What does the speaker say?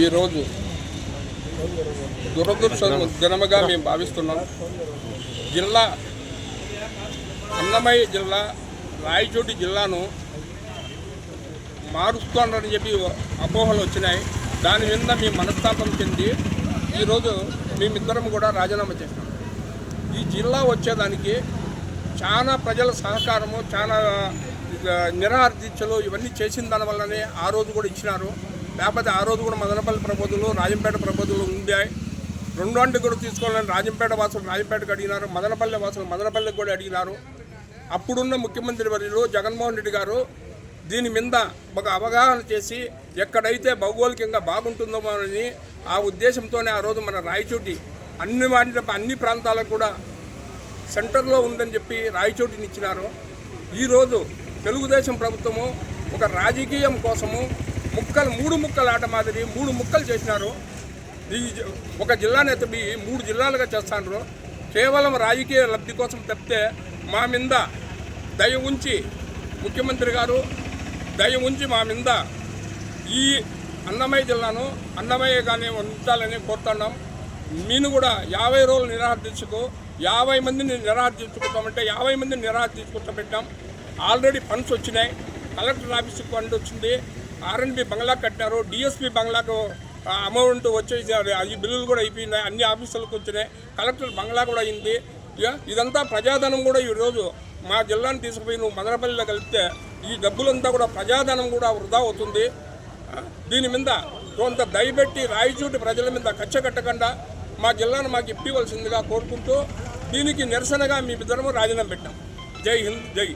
ఈరోజు దురదృష్ట దినముగా మేము భావిస్తున్నాం. జిల్లా అన్నమయ్య జిల్లా రాయచోటి జిల్లాను మారుస్తానని చెప్పి అపోహలు వచ్చినాయి. దాని మీద మేము మనస్తాపం చెంది ఈరోజు మేమిద్దరం కూడా రాజీనామా చేసినాం. ఈ జిల్లా వచ్చేదానికి చాలా ప్రజల సహకారము చాలా నిరహార దీక్షలు ఇవన్నీ చేసిన దానివల్లనే ఆ రోజు కూడా ఇచ్చినారు. లేకపోతే ఆ రోజు కూడా మదనపల్లి ప్రబోధులు రాజంపేట ప్రబోధులు ఉందాయి రెండు అంటే కూడా తీసుకోవాలని రాజంపేట వాసులు రాజంపేటకు అడిగినారు మదనపల్లి వాసులు మదనపల్లికి కూడా అడిగినారు. అప్పుడున్న ముఖ్యమంత్రి వర్యులు జగన్మోహన్ రెడ్డి గారు దీని మీద ఒక అవగాహన చేసి ఎక్కడైతే భౌగోళికంగా బాగుంటుందో అని ఆ ఉద్దేశంతోనే ఆ రోజు మన రాయచోటి అన్ని వాటి అన్ని ప్రాంతాలకు కూడా సెంటర్లో ఉందని చెప్పి రాయచోటిని ఇచ్చినారు. ఈరోజు తెలుగుదేశం ప్రభుత్వము ఒక రాజకీయం కోసము ముక్కలు మూడు ముక్కలు ఆట మాదిరి మూడు ముక్కలు చేసినారు. ఈ ఒక జిల్లాను ఎత్తి మూడు జిల్లాలుగా చేస్తాండ్రు. కేవలం రాజకీయ లబ్ధి కోసం తప్పితే మా మీద దయ ఉంచి ముఖ్యమంత్రి గారు దయ ఉంచి మా మీద ఈ అన్నమయ్య జిల్లాను అన్నమయ్యగానే ఉంచాలని కోరుతున్నాం. నేను కూడా యాభై రోజులు నిరాహార దీక్షకు యాభై మందిని నిరాహార తీసుకుంటామంటే యాభై మందిని నిరాహార తీసుకుంటా పెట్టాం ఆల్రెడీ ఫండ్స్ వచ్చినాయి. కలెక్టర్ ఆఫీస్కి ఫండ్ వచ్చింది. ఆర్ఎన్బి బంగ్లా కట్టినారు. డిఎస్పి బంగ్లాకు అమౌంట్ వచ్చేసి ఈ బిల్లులు కూడా అయిపోయినాయి. అన్ని ఆఫీసులకు వచ్చినాయి. కలెక్టర్ బంగ్లా కూడా అయింది. ఇక ఇదంతా ప్రజాధనం కూడా ఈరోజు మా జిల్లాను తీసుకుపోయి నువ్వు మదనపల్లిలో కలిపితే ఈ డబ్బులంతా కూడా ప్రజాధనం కూడా వృధా అవుతుంది. దీని మీద కొంత దయబెట్టి రాయచూటి ప్రజల మీద కచ్చ కట్టకుండా మా జిల్లాను మాకు ఇప్పివలసిందిగా కోరుకుంటూ దీనికి నిరసనగా మీ ఇద్దరము రాజీనామా పెట్టాం. జై హింద్ జై